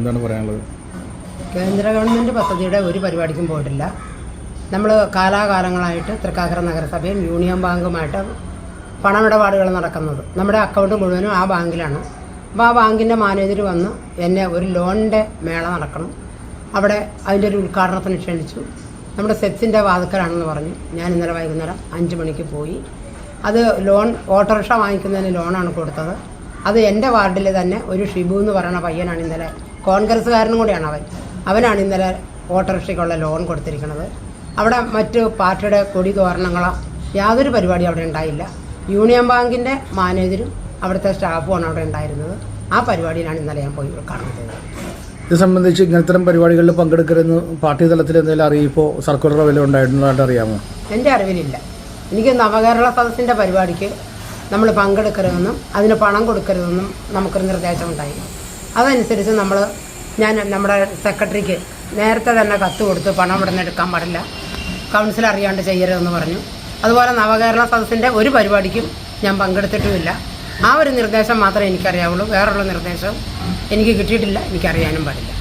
എന്താണ് പറയാനുള്ളത്? കേന്ദ്ര ഗവൺമെന്റ് പദ്ധതിയുടെ ഒരു പരിപാടിക്കും പോയിട്ടില്ല. നമ്മൾ കാലാകാലങ്ങളായിട്ട് തൃക്കാക്കര നഗരസഭയും യൂണിയൻ ബാങ്കുമായിട്ട് പണമിടപാടുകൾ നടക്കുന്നത്. നമ്മുടെ അക്കൗണ്ട് മുഴുവനും ആ ബാങ്കിലാണ്. അപ്പോൾ ആ ബാങ്കിന്റെ മാനേജർ വന്ന് എന്നെ ഒരു ലോണിന്റെ മേള നടക്കണം. അവിടെ അതിന്റെ ഒരു ഉദ്ഘാടനത്തിന് ക്ഷണിച്ചു. നമ്മുടെ സെറ്റ്സിന്റെ വാതുക്കലാണെന്ന് പറഞ്ഞു. ഞാൻ ഇന്നലെ വൈകുന്നേരം അഞ്ച് മണിക്ക് പോയി. അത് ലോൺ ഓട്ടോറിക്ഷ വാങ്ങിക്കുന്നതിന് ലോണാണ് കൊടുത്തത്. അത് എന്റെ വാർഡിൽ തന്നെ ഒരു ഷിബു എന്ന് പറയുന്ന പയ്യനാണ് ഇന്നലെ കോൺഗ്രസ്സുകാരനും കൂടിയാണ് അവൻ. അവനാണ് ഇന്നലെ ഓട്ടോറിക്ഷയ്ക്കുള്ള ലോൺ കൊടുത്തിരിക്കുന്നത്. അവിടെ മറ്റ് പാർട്ടിയുടെ കൊടി തോരണങ്ങളോ യാതൊരു പരിപാടി അവിടെ ഉണ്ടായില്ല. യൂണിയൻ ബാങ്കിന്റെ മാനേജരും അവിടുത്തെ സ്റ്റാഫുമാണ് അവിടെ ഉണ്ടായിരുന്നത്. ആ പരിപാടിയിലാണ് ഇന്നലെ ഞാൻ പോയി കാണുന്നത്. ഇത് സംബന്ധിച്ച് ഇങ്ങനത്തരം പരിപാടികളിൽ പങ്കെടുക്കരുതെന്ന് പാർട്ടി തലത്തിൽ എന്തെങ്കിലും അറിയിപ്പോ സർക്കുലർ വല്ലതും ഉണ്ടായിരുന്നതായിട്ട് അറിയാമോ? എന്റെ അറിവിലില്ല. എനിക്ക് നവകേരള സദസ്സിന്റെ പരിപാടിക്ക് നമ്മൾ പങ്കെടുക്കരുതെന്നും അതിന് പണം കൊടുക്കരുതെന്നും നമുക്കൊരു നിർദ്ദേശം ഉണ്ടായി അതനുസരിച്ച് നമ്മൾ ഞാൻ നമ്മുടെ സെക്രട്ടറിക്ക് നേരത്തെ തന്നെ കത്ത് കൊടുത്ത് പണം ഇവിടെ നിന്ന് എടുക്കാൻ പാടില്ല. കൗൺസിൽ അറിയാണ്ട് ചെയ്യരുതെന്ന് പറഞ്ഞു. അതുപോലെ നവകേരള സദസ്സിന്റെ ഒരു പരിപാടിക്കും ഞാൻ പങ്കെടുത്തിട്ടുമില്ല. ആ ഒരു നിർദ്ദേശം മാത്രമേ എനിക്കറിയാവുള്ളൂ. വേറുള്ള നിർദ്ദേശം എനിക്ക് കിട്ടിയിട്ടില്ല. എനിക്കറിയാനും പാടില്ല.